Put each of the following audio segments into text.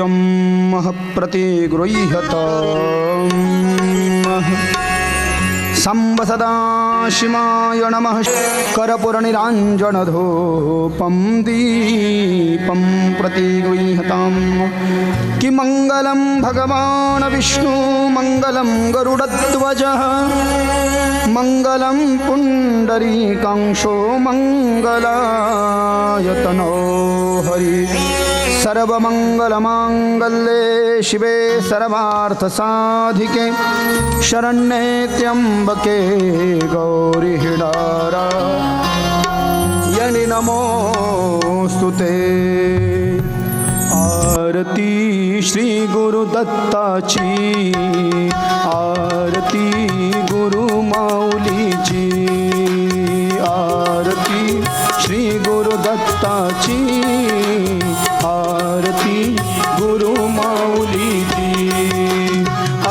नित्यं प्रतिगृह्यत। शम्ब सदाशिवाय नमः। करपुरनिराञ्जनधूपं दीपं प्रतिगृह्यतां किमङ्गलं भगवान् विष्णुमङ्गलं गरुडध्वजः। मङ्गलं पुण्डरीकांशो मङ्गलायतनो हरि। सर्वमङ्गलमाङ्गल्ये शिवे सर्वार्थसाधिके शरण्ये त्र्यम्बके गौरि यणि यनि नमोऽस्तु ते। आरती श्रीगुरुदत्ताची।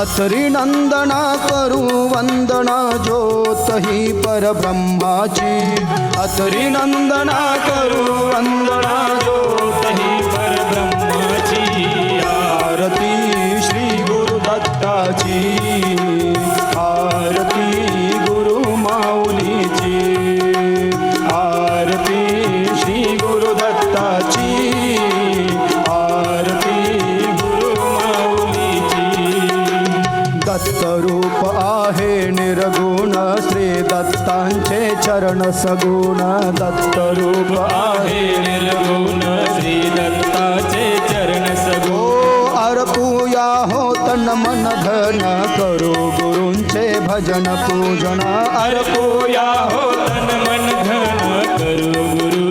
अतरी नंदना करू वंदना ज्योतही परब्रह्माची. अतरी नंदना करू वंदना ज्योतही परब्रह्माची. आरती श्री गुरुदत्ताची. श्री दत्तांचे चरण सगुण दत्तरूप आहे आहे निर्गुण. श्री दत्ताचे चरण ओ सगो अर्पूया हो तन मन धन करू गुरूंचे भजन पूजन. अर्पू या हो तन मन धन करू पूजन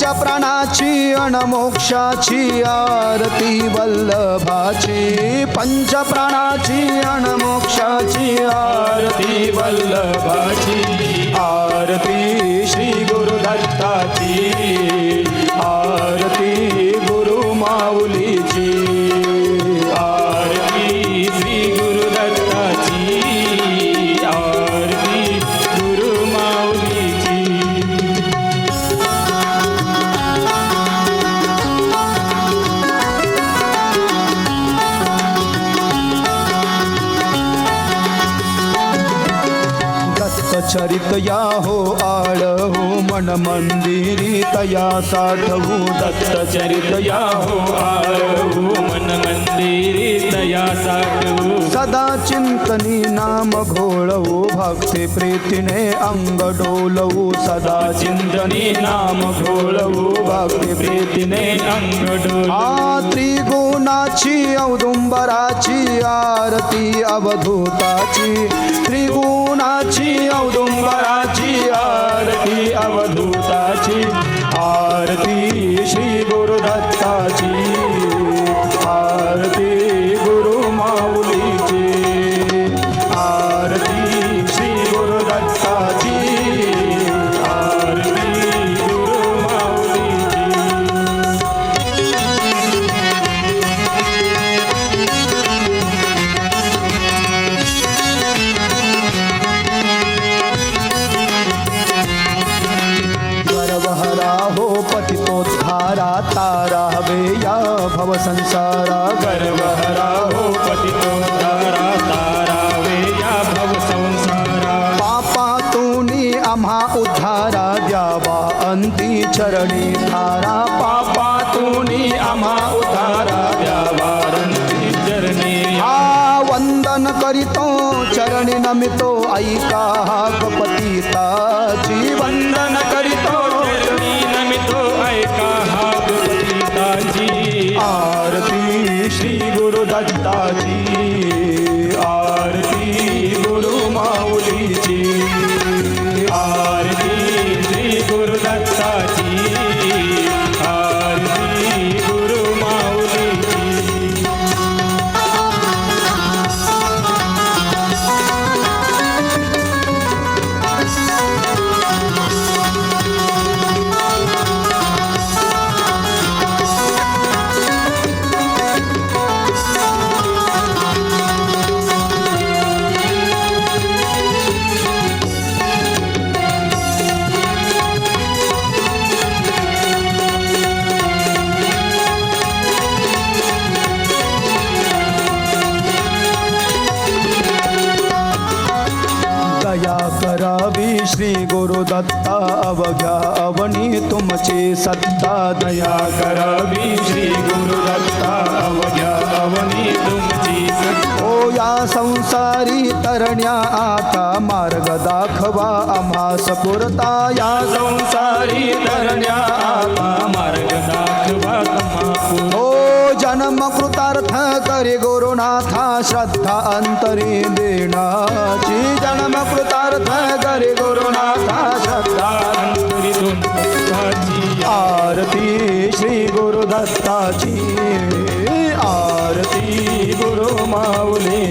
पंच प्राणाची अणमोक्षाची आरती वल्लभाची. पंच प्राणाची अणमोक्षाची आरती वल्लभाची. आरती श्री गुरुदत्ताची. आरती गुरु माऊली दत्तचरित या हो मन मंदिरी तया साठवू दत्त चरित या हो आळवू मन मंदिरी तया साठवू. सदा चिंतनी नाम घोळवू भक्ती प्रीतीने अंग डोलवू. सदा चिंतनी नाम घोळवू भक्ती प्रीतीने अंग डोल आ त्रिगुणाची औदुंबराची आरती अवधूताची. त्रिगुणाची औदुंबराची आरती अवधूताची आरती। चरणी धारा पापातूनी आम्हा उतारा द्यावारंती चरणी हा वंदन करीतो चरणी नमितो ऐका हाक पतिताची वंदन करीतो चरणी नमितो ऐका हा गुरुताची आरती श्री गुरुदत्ताची श्री गुरु दत्ता अवघ्या अवनी तुमची सत्ता दया करावी. श्री गुरुदत्ता अवघ्या अवनी तुमची ओ या संसारी तरण्या आता मार्ग दाखवा आम्हास पुरता या संसारी तरण्या आता मार्ग दाखवा ओ जन्म कृतार्थ करी गुरुनाथा श्रद्धा अंतरी देणाची. जन्म कृतार्थ श्री आरती गुरु माऊली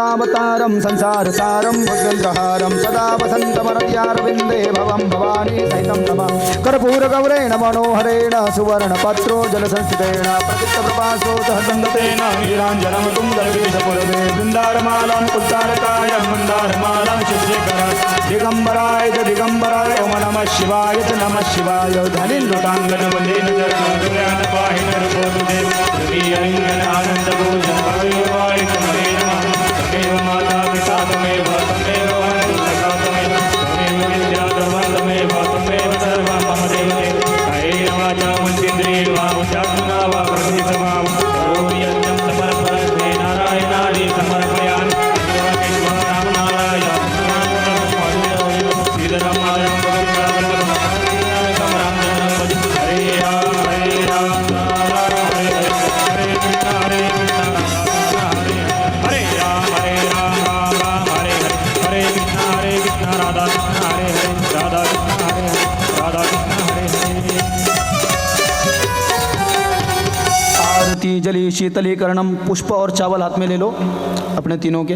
కరుణావతారం సంసారసారం భుజంగహారం సదా వసంతమరవ్యారవిందే భవం భవానీ సైతం నమ. కర్పూరగౌరేణ మనోహరేణ సువర్ణపత్రో జలసంస్థితేణ ప్రసిద్ధప్రభాసో సహసంగతేన వీరాంజనమకుం గర్వేశపురవే బృందారమాలాం ఉద్దారకాయ బృందారమాలాం శివశేఖర దిగంబరాయ చ దిగంబరాయ ఓం నమ శివాయ చ నమ శివాయ. ధనిలుటాంగనవలేన జరణ పాహిన రూపోదే ఆనందభూషణ భగవాయ आनन्दभूषण माता पिता तमेव तमेव शीतलीकरणम पुष्प और चावल हाथ में ले लो अपने तीनों के।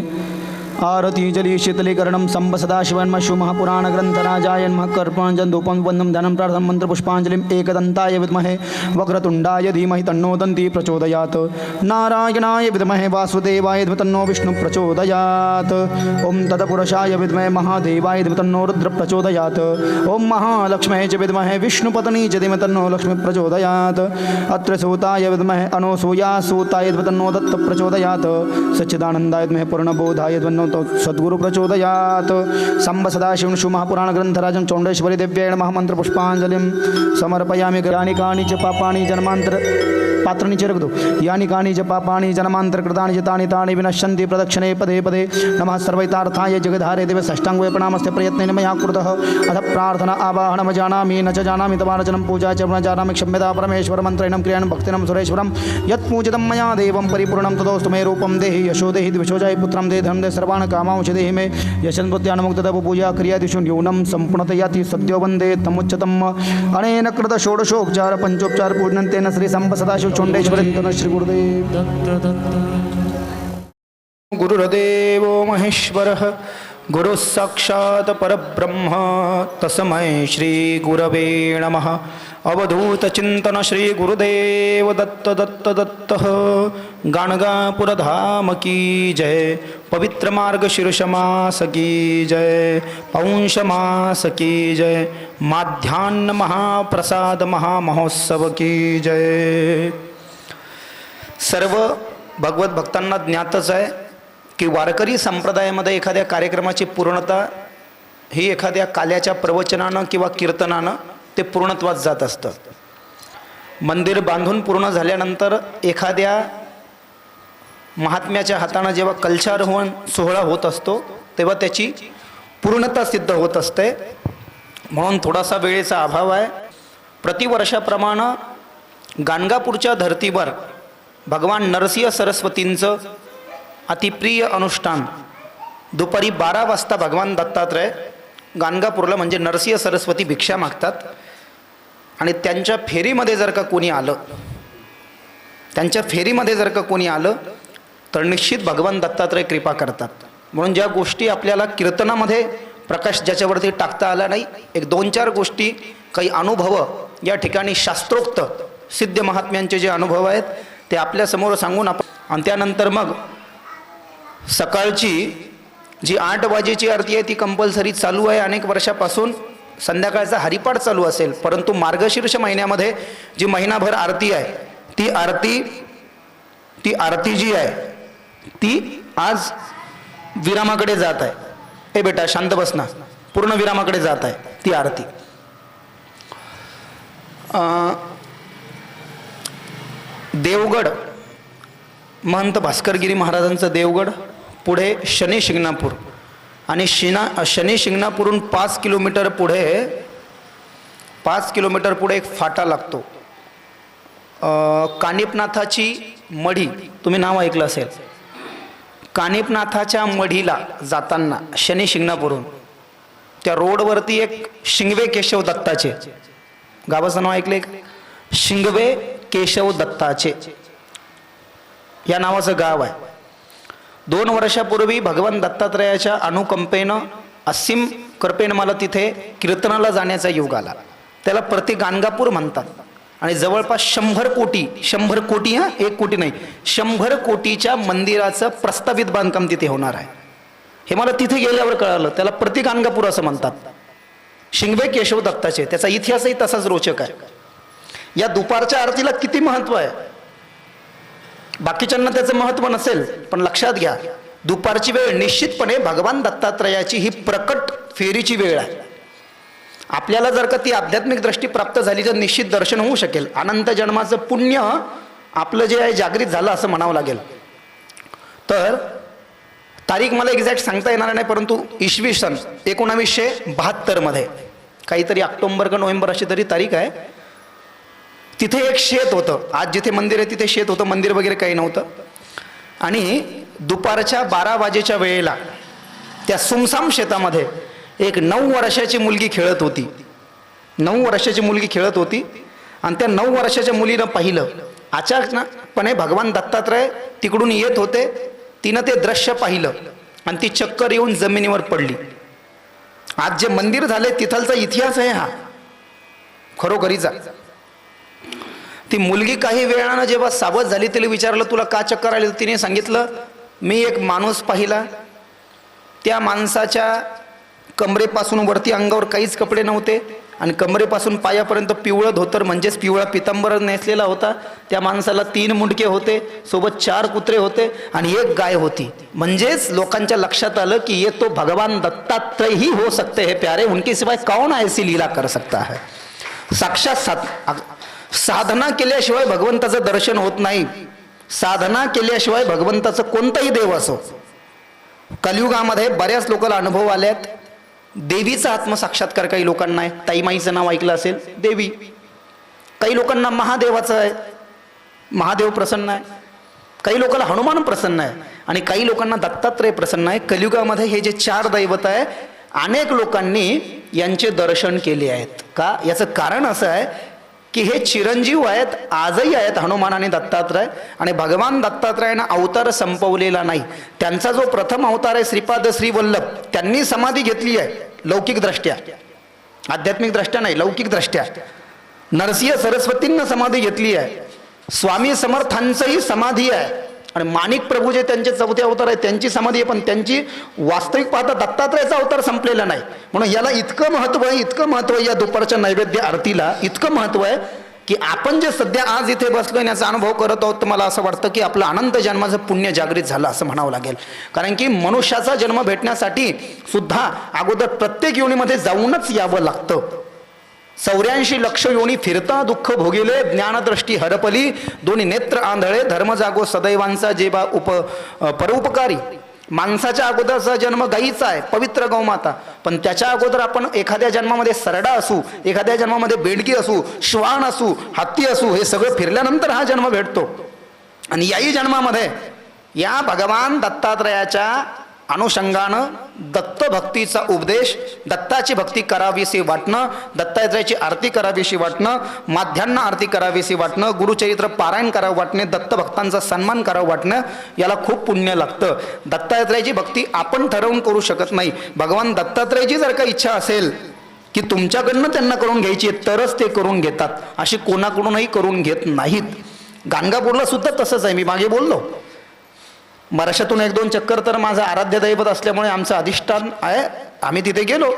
आरती जली शीतलीकरणम संब सदाशिवन शिव महापुराण ग्रंथ राजायन कर्पण धूपम वंदम धनम विद्महे वक्रतुण्डाय धीमहि तन्नो दन्ती प्रचोदयात्। नारायणाय विद्महे वासुदेवाय धीमहि तन्नो विष्णु प्रचोदयात्। ॐ तदपुरुषाय विद्महे महादेवाय धीमहि तन्नो रुद्र प्रचोदयात्। महालक्ष्मे च विद्महे विष्णुपत्नी च तन्नो लक्ष्मी प्रचोदयात्। अत्र सूताय विद्महे अनोसूया सूताय तन्नो दत्त प्रचोदयात्। सच्चिदानन्दाय विद्महे पूर्णबोधाय द्वन्नो तो सद्गुरु प्रचोदयात। संब सदाशिवशु महापुराण ग्रंथराजं चौंडेश्वरी देव्यै महामंत्र पुष्पांजलिं समर्पयामि यानि कानि च पापानि जन्मान्तर पात्राणि च रक्तो यानि कानि च पापानि जन्मान्तरकृतानि च तानि विनश्यन्ति प्रदक्षिणे पदे पदे। नमः सर्वैतार्थाय जगधारे देव षष्टाङ्गे प्रणामस्य प्रयत्नेन मया कृतः अथ प्रार्थना आवाहनं जानामि। न च जानामि तवार्चनं पूजा च न जानामि क्षम्यता परमेश्वर मन्त्रेण क्रियाणं भक्तिनं सुरेश्वरं यत् मया देवं परिपूर्णं तदोस्तु मे रूपं। देहि यशो देहि द्विषोजाय पुत्रं। दे धनं दे सर्वान् कामांश देहि मे यशन्वत्यानुमुक्तदव क्रियादिषु न्यूनं सम्पूर्णतयाति सद्यो वन्दे तमुच्यतम् अनेन कृत षोडशोपचार पञ्चोपचार पूजनं तेन श्री चोण्डेश्वर श्री गुरुदेव गुरुर्देवो महेश्वरः गुरुः साक्षात् परब्रह्म। तस्मै श्रीगुरवे नमः। अवधूतचिन्तन श्रीगुरुदेव दत्त दत्त दत्तः। गाणगापुरधाम की जय। पवित्र मार्ग शीर्षमास की जय। पौंष मास की जय। माध्यान्ह महाप्रसाद महामहोत्सव की जय। सर्व भगवत भक्तांना ज्ञातच आहे की वारकरी संप्रदायामध्ये एखाद्या कार्यक्रमाची पूर्णता ही एखाद्या काल्याच्या प्रवचनानं किंवा कीर्तनानं ते पूर्णत्वात जात असतं. मंदिर बांधून पूर्ण झाल्यानंतर एखाद्या महात्म्याच्या हातानं जेव्हा कलशारोहण सोहळा होत असतो तेव्हा त्याची पूर्णता सिद्ध होत असते. म्हणून थोडासा वेळेचा अभाव आहे. प्रतिवर्षाप्रमाणे गाणगापूरच्या धर्तीवर भगवान नरसिंह सरस्वतींचं अतिप्रिय अनुष्ठान. दुपारी बारा वाजता भगवान दत्तात्रय गाणगापूरला म्हणजे नरसिंह सरस्वती भिक्षा मागतात. आणि त्यांच्या फेरीमध्ये जर का कोणी आलं त्यांच्या फेरीमध्ये जर का कोणी आलं तर निश्चित भगवान दत्तात्रय कृपा करतात. म्हणून ज्या गोष्टी आपल्याला कीर्तनामध्ये प्रकाश ज्याच्यावरती टाकता आला नाही एक दोन चार गोष्टी काही अनुभव या ठिकाणी शास्त्रोक्त सिद्ध महात्म्यांचे जे अनुभव आहेत ते आपल्यासमोर सांगून आपण आणि त्यानंतर मग सकाळची जी आठ वाजेची आरती आहे ती कंपल्सरी चालू आहे. अनेक वर्षापासून संध्याकाळचा हरिपाठ चालू असेल. परंतु मार्गशीर्ष महिन्यामध्ये जी महिनाभर आरती आहे ती आरती ती आरती जी आहे ती आज विरामाकडे जात आहे. ए बेटा शांत बसना पूर्ण विरामाकडे जात आहे ती आरती. आ... देवगड. महंत भास्करगिरी महाराजांचं देवगड पुढे शनी शिंगणापूर. आणि शिना शनी शिंगणापूरून पाच किलोमीटर पुढे पाच किलोमीटर पुढे एक फाटा लागतो. कानिपनाथाची मढी तुम्ही नाव ऐकलं असेल. कानिपनाथाच्या मढीला जाताना शनी शिंगणापूरहून त्या रोडवरती एक शिंगवे केशव दत्ताचे. गावाचं नाव ऐकले शिंगवे केशव दत्ताचे. या नावाचं गाव आहे. दोन वर्षापूर्वी भगवान दत्तात्रयाच्या अनुकंपेनं असीम कृपेनं मला तिथे कीर्तनाला जाण्याचा योग आला. त्याला प्रति गाणगापूर म्हणतात. आणि जवळपास शंभर कोटी शंभर कोटी हा एक कोटी नाही शंभर कोटीच्या मंदिराचं प्रस्तावित बांधकाम तिथे होणार आहे. हे मला तिथे गेल्यावर कळालं. त्याला प्रति गाणगापूर असं म्हणतात. शिंगवे केशव दत्ताचे. त्याचा इतिहासही तसाच रोचक आहे. या दुपारच्या आरतीला किती महत्त्व आहे? बाकीच्यांना त्याचं महत्त्व नसेल पण लक्षात घ्या दुपारची वेळ निश्चितपणे भगवान दत्तात्रयाची ही प्रकट फेरीची वेळ आहे. आपल्याला जर का ती आध्यात्मिक दृष्टी प्राप्त झाली तर निश्चित दर्शन होऊ शकेल. अनंत जन्माचं पुण्य आपलं जे आहे जागृत झालं असं म्हणावं लागेल. तर तारीख मला एक्झॅक्ट सांगता येणार नाही परंतु इसवी सन एकोणावीसशे बहात्तरमध्ये काहीतरी ऑक्टोंबर का नोव्हेंबर अशी तरी तारीख आहे तिथे एक शेत होतं. आज जिथे मंदिर आहे तिथे शेत होतं. मंदिर वगैरे काही नव्हतं. आणि दुपारच्या बारा वाजेच्या वेळेला त्या सुमसाम शेतामध्ये एक नऊ वर्षाची मुलगी खेळत होती. नऊ वर्षाची मुलगी खेळत होती. आणि त्या नऊ वर्षाच्या मुलीनं पाहिलं. अचानकपणे भगवान दत्तात्रय तिकडून येत होते. तिनं ते दृश्य पाहिलं. आणि ती चक्कर येऊन जमिनीवर पडली. आज जे मंदिर झाले तिथलचा इतिहास आहे हा. खरोखरीचा. ती मुलगी काही वेळानं जेव्हा सावध झाली तिला विचारलं तुला का चक्कर आली? तिने सांगितलं मी एक माणूस पाहिला. त्या माणसाच्या कमरेपासून वरती अंगावर काहीच कपडे नव्हते आणि कमरेपासून पायापर्यंत पिवळं धोतर म्हणजेच पिवळा पितांबर नेसलेला होता. त्या माणसाला तीन मुंडके होते सोबत चार कुत्रे होते आणि एक गाय होती. म्हणजेच लोकांच्या लक्षात आलं की ये तो भगवान दत्तात्रय ही हो सकते हे प्यारे. उनके सिवाय कौन ऐसी लीला कर सकता है? साक्षात सात साधना केल्याशिवाय भगवंताचं दर्शन होत नाही. साधना केल्याशिवाय भगवंताचं कोणताही देव असो. कलियुगामध्ये बऱ्याच लोकांना अनुभव आल्यात देवीचा आत्मसाक्षात्कार काही लोकांना आहे. ताईमाईचं नाव ऐकलं असेल. देवी. काही लोकांना महादेवाचं आहे. महादेव प्रसन्न आहे. काही लोकांना हनुमान प्रसन्न आहे. आणि काही लोकांना दत्तात्रय प्रसन्न आहे. कलियुगामध्ये हे जे चार दैवत आहे अनेक लोकांनी यांचे दर्शन केले आहेत. का? याचं कारण असं आहे की हे चिरंजीव आहेत आजही आहेत हनुमान आणि दत्तात्रय. आणि भगवान दत्तात्रयानं अवतार संपवलेला नाही. त्यांचा जो प्रथम अवतार आहे श्रीपाद श्रीवल्लभ त्यांनी समाधी घेतली आहे लौकिक दृष्ट्या. आध्यात्मिक दृष्ट्या नाही लौकिक दृष्ट्या. नरसिंह सरस्वतींना समाधी घेतली आहे. स्वामी समर्थांचंही समाधी आहे. आणि माणिक प्रभू जे त्यांचे चौथे अवतार आहे त्यांची समाधी आहे पण त्यांची वास्तविक पाहता दत्तात्रयाचा अवतार संपलेला नाही. म्हणून याला इतकं महत्त्व आहे इतकं महत्त्व आहे या दुपारच्या नैवेद्य आरतीला. इतकं महत्त्व आहे की आपण जे सध्या आज इथे बसलो याचा अनुभव करत आहोत तर मला असं वाटतं की आपलं अनंत जन्माचं पुण्य जागृत झालं असं म्हणावं लागेल. कारण की मनुष्याचा जन्म भेटण्यासाठी सुद्धा अगोदर प्रत्येक योनीमध्ये जाऊनच यावं लागतं. चौऱ्याऐंशी लक्ष योनी फिरता दुःख भोगिले ज्ञानदृष्टी हरपली. दोन्ही नेत्र आंधळे धर्म जागो सदैवांचा जेबा उप परोपकारी. माणसाच्या अगोदरचा जन्म गाईचा आहे पवित्र गौमाता. पण त्याच्या अगोदर आपण एखाद्या जन्मामध्ये सरडा असू एखाद्या जन्मामध्ये बेडकी असू श्वान असू हत्ती असू हे सगळं फिरल्यानंतर हा जन्म भेटतो. आणि याही जन्मामध्ये या भगवान दत्तात्रयाच्या अनुषंगानं दत्तभक्तीचा उपदेश दत्ताची भक्ती करावीशी वाटणं दत्तात्रयाची आरती करावीशी वाटणं माध्यान्ह आरती करावीशी वाटणं गुरुचरित्र पारायण करावं वाटणे दत्तभक्तांचा सन्मान करावं वाटणं याला खूप पुण्य लागतं. दत्तात्रयाची भक्ती आपण ठरवून करू शकत नाही. भगवान दत्तात्रयाची जर का इच्छा असेल की तुमच्याकडनं त्यांना करून घ्यायची आहे, तरच ते करून घेतात. अशी कोणाकडूनही करून घेत नाहीत. गाणगापूरला सुद्धा तसंच आहे. मी मागे बोललो. महाराष्ट्रातून एक दोन चक्कर तर माझं आराध्य दैवत असल्यामुळे आमचं अधिष्ठान आहे. आम्ही तिथे गेलो.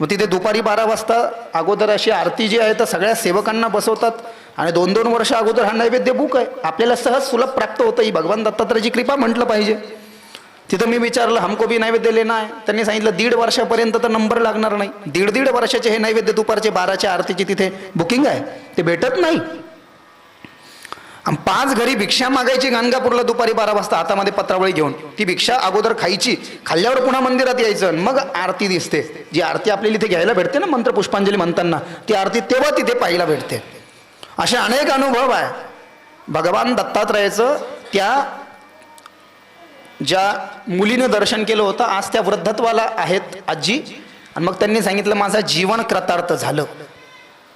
मग तिथे दुपारी बारा वाजता अगोदर अशी आरती जी आहे तर सगळ्या सेवकांना बसवतात. आणि दोन दोन वर्ष अगोदर हा नैवेद्य बुक आहे. आपल्याला सहज सुलभ प्राप्त होतं ही. भगवान दत्तात्रयाची कृपा म्हटलं पाहिजे. तिथं मी विचारलं हमको बी नैवेद्य लेना आहे त्यांनी सांगितलं दीड वर्षापर्यंत तर नंबर लागणार नाही. दीड दीड वर्षाचे हे नैवेद्य दुपारचे बाराच्या आरतीची तिथे बुकिंग आहे. ते भेटत नाही. पाच घरी भिक्षा मागायची गाणगापूरला दुपारी बारा वाजता हातामध्ये पत्रावळी घेऊन. ती भिक्षा अगोदर खायची. खाल्ल्यावर पुन्हा मंदिरात यायचं आणि मग आरती दिसते. जी आरती आपल्याला इथे घ्यायला भेटते ना मंत्र पुष्पांजली म्हणताना ती आरती तेव्हा तिथे पाहायला भेटते. असे अनेक अनुभव आहे. भगवान दत्तात्रयाचं त्या ज्या मुलीनं दर्शन केलं होतं आज त्या वृद्धत्वाला आहेत आजी. आणि मग त्यांनी सांगितलं माझं जीवन कृतार्थ झालं.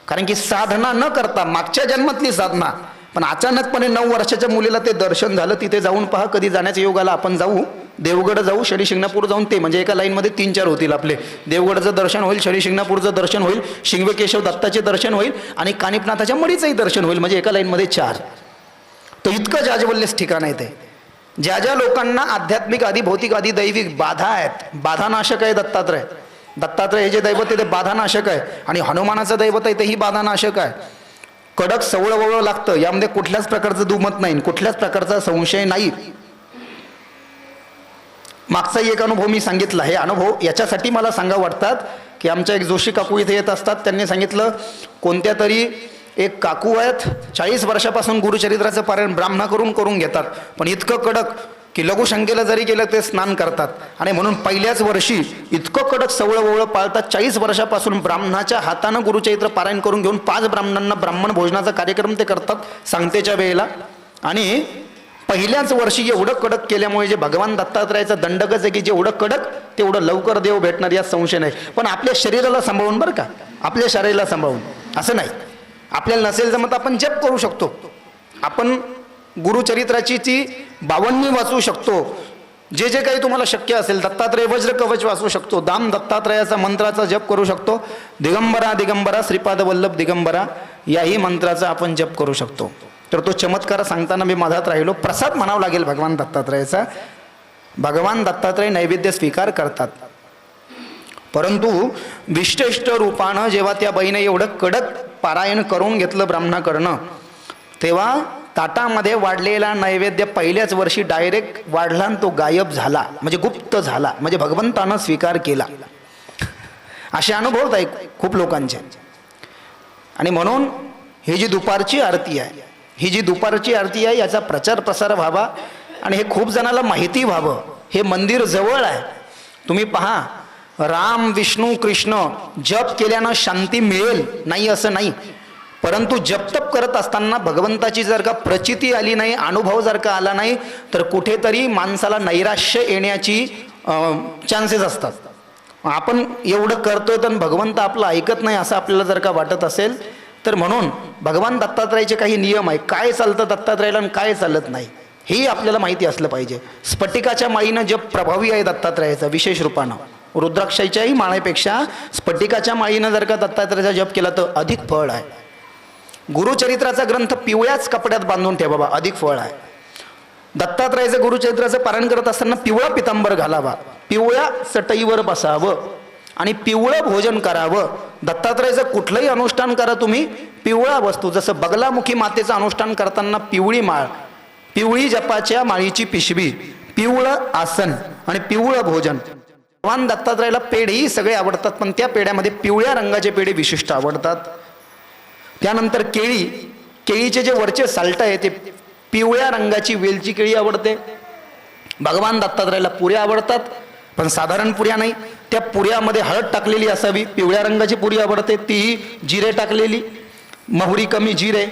कारण की साधना न करता मागच्या जन्मातली साधना पण अचानकपणे नऊ वर्षाच्या मुलीला ते दर्शन झालं तिथे जाऊन पहा कधी जाण्याच्या योगाला आपण जाऊ. देवगड जाऊ शनी शिंगणापूर जाऊन ते म्हणजे एका लाईनमध्ये तीन चार होतील आपले. देवगडचं दर्शन होईल शनी शिंगणापूरचं दर्शन होईल शिंगकेशव दत्ताचे दर्शन होईल आणि कानिपनाथाच्या मडीचंही दर्शन होईल म्हणजे एका लाईनमध्ये चार. तर इतकं जाजवल्यच ठिकाण आहे ते. ज्या ज्या लोकांना आध्यात्मिक आधी भौतिक आधी दैविक बाधा आहेत बाधानाशक आहे दत्तात्रय. दत्तात्रय हे जे दैवत आहे ते बाधानाशक आहे. आणि हनुमानाचं दैवत आहे तेही बाधानाशक आहे. कडक सवळं ववळं लागतं. यामध्ये कुठल्याच प्रकारचं दुमत नाही कुठल्याच प्रकारचा संशय नाही. मागचाही एक अनुभव मी सांगितला. हे अनुभव याच्यासाठी मला सांगा वाटतात की आमच्या एक जोशी काकू इथे येत असतात. त्यांनी सांगितलं कोणत्या तरी एक काकू आहेत चाळीस वर्षापासून गुरुचरित्राचं पारायण ब्राह्मणा करून करून घेतात पण इतकं कडक की लघुशंकेला जरी गेलं ते स्नान करतात. आणि म्हणून पहिल्याच वर्षी इतकं कडक सवळं वळं पाळतात. चाळीस वर्षापासून ब्राह्मणाच्या हातानं गुरुचरित्र पारायण करून घेऊन पाच ब्राह्मणांना ब्राह्मण भोजनाचा कार्यक्रम ते करतात सांगतेच्या वेळेला. आणि पहिल्याच वर्षी एवढं कडक केल्यामुळे जे भगवान दत्तात्रयाचं दंडकच आहे की जेवढं कडक तेवढं लवकर देव भेटणार यात संशय नाही. पण आपल्या शरीराला सांभाळून बरं का? आपल्या शरीराला सांभाळून. असं नाही. आपल्याला नसेल जमत आपण जप करू शकतो. आपण गुरुचरित्राची ती बावन्नी वाचू शकतो. जे जे काही तुम्हाला शक्य असेल दत्तात्रय वज्र कवच वाचू शकतो. दाम दत्तात्रयाचा मंत्राचा जप करू शकतो. दिगंबरा दिगंबरा श्रीपाद वल्लभ दिगंबरा याही मंत्राचा आपण जप करू शकतो. तर तो चमत्कार सांगताना मी मधात राहिलो. प्रसाद म्हणावा लागेल भगवान दत्तात्रयाचा. भगवान दत्तात्रय नैवेद्य स्वीकार करतात. परंतु विशिष्ट रूपानं जेव्हा त्या बहीने एवढं कडक पारायण करून घेतलं ब्राह्मणाकडनं तेव्हा ताटामध्ये वाढलेला नैवेद्य पहिल्याच वर्षी डायरेक्ट वाढला आणि तो गायब झाला. म्हणजे गुप्त झाला. म्हणजे भगवंतानं स्वीकार केला. असे अनुभव आहे खूप लोकांचे. आणि म्हणून ही जी दुपारची आरती आहे ही जी दुपारची आरती आहे याचा प्रचार प्रसार व्हावा आणि हे खूप जणाला माहिती व्हावं. हे मंदिर जवळ आहे. तुम्ही पहा राम विष्णू कृष्ण जप केल्यानं शांती मिळेल? नाही असं नाही. परंतु जपतप करत असताना भगवंताची जर का प्रचिती आली नाही अनुभव जर का आला नाही तर कुठेतरी माणसाला नैराश्य येण्याची चान्सेस असतात. आपण एवढं करतोय तर भगवंत आपलं ऐकत नाही असं आपल्याला जर का वाटत असेल तर म्हणून भगवान दत्तात्रयाचे काही नियम आहे काय चालतं दत्तात्रयाला आणि काय चालत नाही हेही आपल्याला माहिती असलं पाहिजे. स्फटिकाच्या माळीनं जप प्रभावी आहे दत्तात्रयाचा विशेष रूपानं. रुद्राक्षाच्याही माळेपेक्षा स्फटिकाच्या माळीनं जर का दत्तात्रयाचा जप केला तर अधिक फळ आहे. गुरुचरित्राचा ग्रंथ पिवळ्याच कपड्यात बांधून ठेवा बाबा अधिक फळ आहे. दत्तात्रयाचं गुरुचरित्राचं पारायण करत असताना पिवळा पितांबर घालावा पिवळ्या चटईवर बसावं आणि पिवळं भोजन करावं. दत्तात्रयाचं कुठलंही अनुष्ठान करा तुम्ही पिवळा वस्तू जसं बगलामुखी मातेचं अनुष्ठान करताना पिवळी माळ पिवळी जपाच्या माळीची पिशवी पिवळं आसन आणि पिवळं भोजन. भगवान दत्तात्रयाला पेढेही सगळे आवडतात पण त्या पेढ्यामध्ये पिवळ्या रंगाचे पेढे विशिष्ट आवडतात. त्यानंतर केळी केळीचे जे वरचे साल्ट आहे ते पिवळ्या रंगाची वेलची केळी आवडते. भगवान दत्तात्रयाला पुऱ्या आवडतात पण साधारण पुऱ्या नाही. त्या पुऱ्यामध्ये हळद टाकलेली असावी पिवळ्या रंगाची पुरी आवडते तीही जिरे टाकलेली. मोहरी कमी जिरे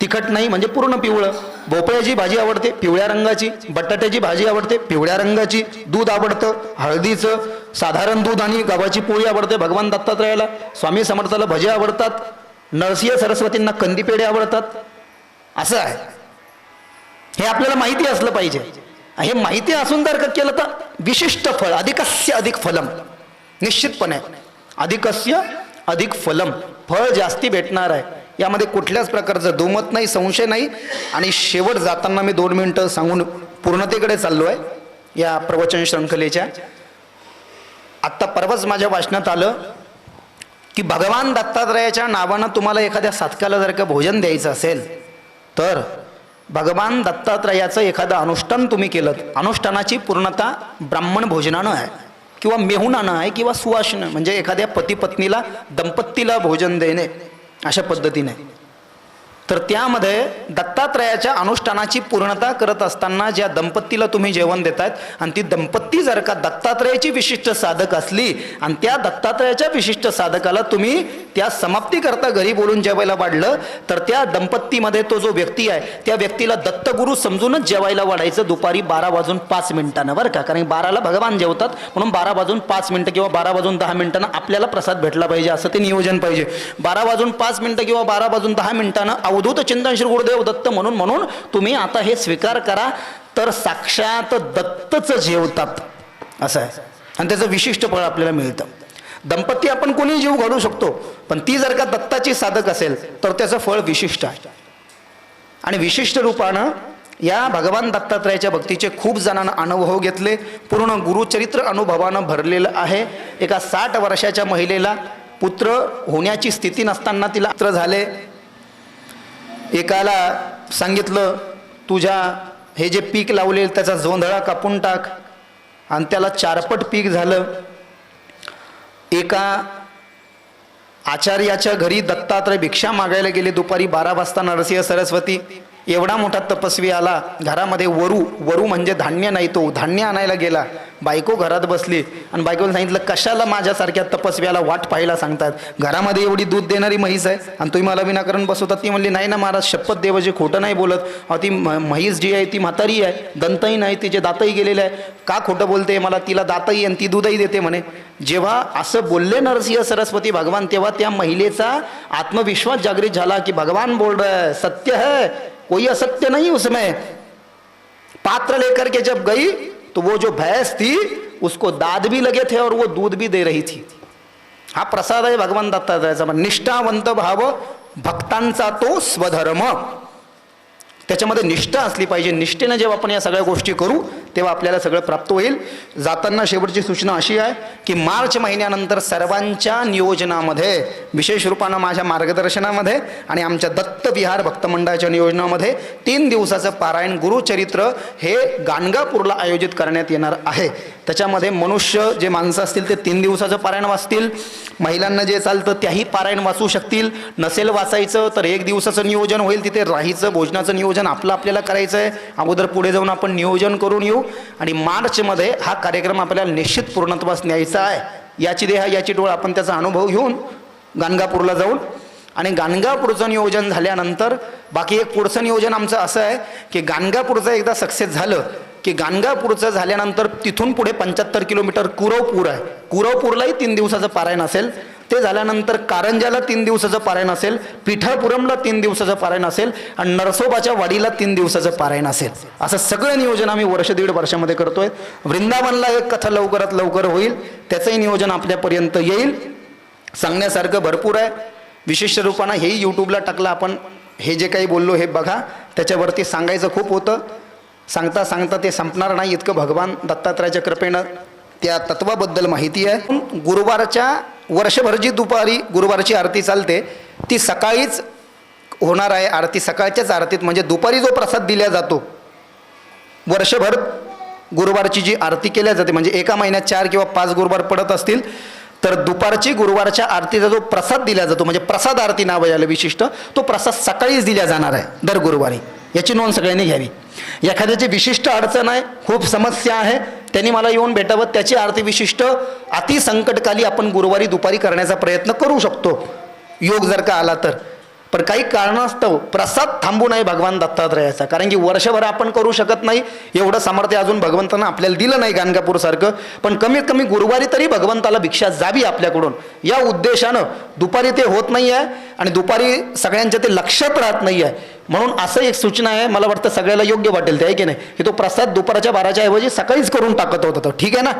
तिखट नाही म्हणजे पूर्ण पिवळं. भोपळ्याची भाजी आवडते पिवळ्या रंगाची. बटाट्याची भाजी आवडते पिवळ्या रंगाची. दूध आवडतं हळदीचं. साधारण दूध आणि गव्हाची पोळी आवडते भगवान दत्तात्रयाला. स्वामी समर्थाला भजी आवडतात. नरसिंह सरस्वतींना कंदीपेढे आवडतात? असं आहे. हे आपल्याला माहिती असलं पाहिजे. हे माहिती असून जर का केलं तर विशिष्ट फळ अधिकस्य अधिक फलम. निश्चितपणे. अधिकस्य अधिक फलम. फळ जास्ती भेटणार आहे. यामध्ये कुठल्याच प्रकारचं दुमत नाही संशय नाही. आणि शेवट जाताना मी दोन मिनटं सांगून पूर्णतेकडे चाललो आहे या प्रवचन शृंखलेच्या आत्ता परवाच माझ्या वाचनात आलं की भगवान दत्तात्रयाच्या नावानं तुम्हाला एखाद्या सातकाला जर का भोजन द्यायचं असेल तर भगवान दत्तात्रयाचं एखादं अनुष्ठान तुम्ही केलं. अनुष्ठानाची पूर्णता ब्राह्मण भोजनानं आहे किंवा मेहुणानं आहे किंवा सुवासनं म्हणजे एखाद्या पतीपत्नीला दंपतीला भोजन देणे अशा पद्धतीने. तर त्यामध्ये दत्तात्रयाच्या अनुष्ठानाची पूर्णता करत असताना ज्या दंपतीला तुम्ही जेवण देतायत आणि ती दंपती जर का दत्तात्रयाची विशिष्ट साधक असली आणि त्या दत्तात्रयाच्या विशिष्ट साधकाला तुम्ही त्या समाप्तीकरता घरी बोलून जेवायला वाढलं तर त्या दंपतीमध्ये तो जो व्यक्ती आहे त्या व्यक्तीला दत्तगुरू समजूनच जेवायला वाढायचं दुपारी बारा वाजून पाच मिनिटानं बरं का? कारण बाराला भगवान जेवतात म्हणून बारा वाजून पाच मिनटं किंवा बारा वाजून दहा मिनिटानं आपल्याला प्रसाद भेटला पाहिजे असं ते नियोजन पाहिजे. बारा वाजून पाच मिनटं किंवा बारा वाजून दहा मिनिटानं अवधूत चिंतन श्री गुरुदेव दत्त म्हणून म्हणून तुम्ही आता हे स्वीकार करा तर साक्षात दत्तच जेवतात. असं आहे. आणि त्याचं विशिष्ट फळ आपल्याला मिळतं. दंपती आपण कोणी जीव घालू शकतो पण ती जर का दत्ताची साधक असेल तर त्याचं फळ विशिष्ट आहे. आणि विशिष्ट रूपानं या भगवान दत्तात्रयाच्या भक्तीचे खूप जणांना अनुभव घेतले पूर्ण गुरुचरित्र अनुभवानं भरलेलं आहे. एका साठ वर्षाच्या महिलेला पुत्र होण्याची स्थिती नसताना तिला पुत्र झाले. एकाला सांगितलं तुझ्या हे जे पीक लावले त्याचा जोंधळा कापून टाक. आणि त्याला चारपट पीक झालं. एका आचार्याच्या घरी दत्तात्रय भिक्षा मागायला गेले. दुपारी बारा वाजता नरसिंह सरस्वती एवढा मोठा तपस्वी आला घरामध्ये वरू वरू म्हणजे धान्य नाही तो धान्य आणायला गेला. बायको घरात बसली आणि बायकोला सांगितलं कशाला माझ्यासारख्या तपस्व्याला वाट पाहायला सांगतात? घरामध्ये एवढी दूध देणारी म्हैस आहे आणि तुम्ही मला विनाकारण बसवतात ती म्हणली नाही ना महाराज शपथ देवाची खोटं नाही बोलत. ती म्हैस जी आहे ती म्हातारी आहे दंतही नाही तिचे दातही गेलेले आहे. का खोटं बोलते? मला तिला दातही आणि ती दूधही देते म्हणे. जेव्हा असं बोलले नरसिंह सरस्वती भगवान तेव्हा त्या महिलेचा आत्मविश्वास जागृत झाला की भगवान बोल रहा है सत्य है कोई असत्य नहीं उसमें। पात्र लेकर के जब गई तो वो जो भैंस थी उसको दाद भी लगे थे और वो दूध भी दे रही थी। हा प्रसाद आहे भगवान दत्तात्रयाचा निष्ठावंत भाव भक्तांचा तो स्वधर्म। त्याच्यामध्ये निष्ठा असली पाहिजे. निष्ठेनं जेव्हा आपण या सगळ्या गोष्टी करू तेव्हा आपल्याला सगळं प्राप्त होईल. जाताना शेवटची सूचना अशी आहे की मार्च महिन्यानंतर सर्वांच्या नियोजनामध्ये विशेष रूपानं माझ्या मार्गदर्शनामध्ये आणि आमच्या दत्त विहार नियोजनामध्ये तीन दिवसाचं पारायण गुरुचरित्र हे गाणगापूरला आयोजित करण्यात येणार आहे. त्याच्यामध्ये मनुष्य जे माणसं असतील ते तीन दिवसाचं पारायण वाचतील. महिलांना जे चालतं त्याही पारायण वाचू शकतील. नसेल वाचायचं तर एक दिवसाचं नियोजन होईल. तिथे राहीचं भोजनाचं नियोजन आपलं आपल्याला करायचं आहे अगोदर पुढे जाऊन आपण नियोजन करून येऊ. आणि मार्चमध्ये हा कार्यक्रम आपल्याला निश्चित पूर्णत्वास न्यायचा आहे. याची देहा याची डोळ आपण त्याचा अनुभव घेऊन गाणगापूरला जाऊन. आणि गाणगापूरचं नियोजन झाल्यानंतर बाकी एक पुढचं नियोजन आमचं असं आहे की गाणगापूरचं एकदा सक्सेस झालं की गाणगापूरचं झाल्यानंतर तिथून पुढे पंच्याहत्तर किलोमीटर कुरवपूर आहे. कुरवपूरलाही तीन दिवसाचं पारायण असेल. ते झाल्यानंतर कारंजाला तीन दिवसाचं पारायण असेल. पिठापुरमला तीन दिवसाचं पारायण असेल. आणि नरसोबाच्या वाडीला तीन दिवसाचं पारायण असेल. असं सगळं नियोजन आम्ही वर्ष दीड वर्षामध्ये करतोय. वृंदावनला एक कथा लवकरात लवकर होईल. त्याचंही नियोजन आपल्यापर्यंत येईल. सांगण्यासारखं भरपूर आहे. विशिष्ट रूपानं हेही यूट्यूबला टाकलं आपण. हे जे काही बोललो हे बघा. त्याच्यावरती सांगायचं खूप होतं. सांगता सांगता ते संपणार नाही. इतकं भगवान दत्तात्रयाच्या कृपेनं त्या तत्वाबद्दल माहिती आहे. गुरुवारच्या वर्षभर जी दुपारी गुरुवारची आरती चालते ती सकाळीच होणार आहे. आरती सकाळच्याच आरतीत म्हणजे दुपारी जो प्रसाद दिला जातो वर्षभर गुरुवारची जी आरती केल्या जाते म्हणजे एका महिन्यात चार किंवा पाच गुरुवार पडत असतील तर दुपारची गुरुवारच्या आरतीचा जो प्रसाद दिला जातो म्हणजे प्रसाद आरती नाव याला विशिष्ट तो प्रसाद सकाळीच दिला जाणार आहे दर गुरुवारी. याची नोंद सगळ्यांनी घ्यावी. एखाद्याची विशिष्ट अडचण आहे खूप समस्या आहे त्यांनी मला येऊन भेटावं त्याची आरती विशिष्ट अतिसंकटकाली आपण गुरुवारी दुपारी करण्याचा प्रयत्न करू शकतो. योग जर का आला तर. पण काही कारणास्तव प्रसाद थांबू नये भगवान दत्तात्रयाचा. कारण की वर्षभर आपण करू शकत नाही एवढं सामर्थ्य अजून भगवंतानं आपल्याला दिलं नाही गाणगापूरसारखं पण कमीत कमी गुरुवारी तरी भगवंताला भिक्षा जावी आपल्याकडून. या उद्देशानं दुपारी ते होत नाही आहे आणि दुपारी सगळ्यांच्या ते लक्षात राहत नाही आहे म्हणून असं एक सूचना आहे मला वाटतं सगळ्याला योग्य वाटेल ते आहे की नाही? की तो प्रसाद दुपारच्या बाराच्या ऐवजी सकाळीच करून टाकत होता तो. ठीक आहे ना?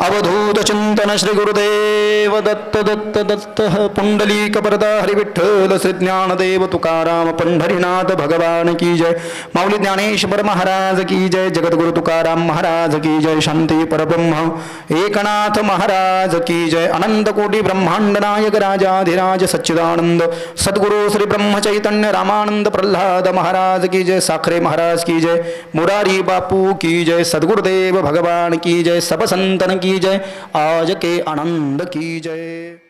अवधूत चिंतन श्री गुरुदेव दत्त दत्त दत्त पुंडलीक परदा हरिविठ्ठल श्री ज्ञानदेव तुकाराम पंढरीनाथ भगवान की जय। माऊली ज्ञानेश्वर महाराज की जय जगद्गुरु तुकाराम महाराज की जय शांती परब्रह्म। एकनाथ महाराज की जय अनंत कोटी ब्रह्मांड नायक राजाधिराज सच्चिदानंद। सद्गुरु श्री ब्रह्म चैतन्य रामानंद प्रल्हाद महाराज की जय साखरे महाराज की जय। मुरारी बापू की जय सद्गुरुदेव भगवान की जय सब संतन की जय। आज के आनंद की जय।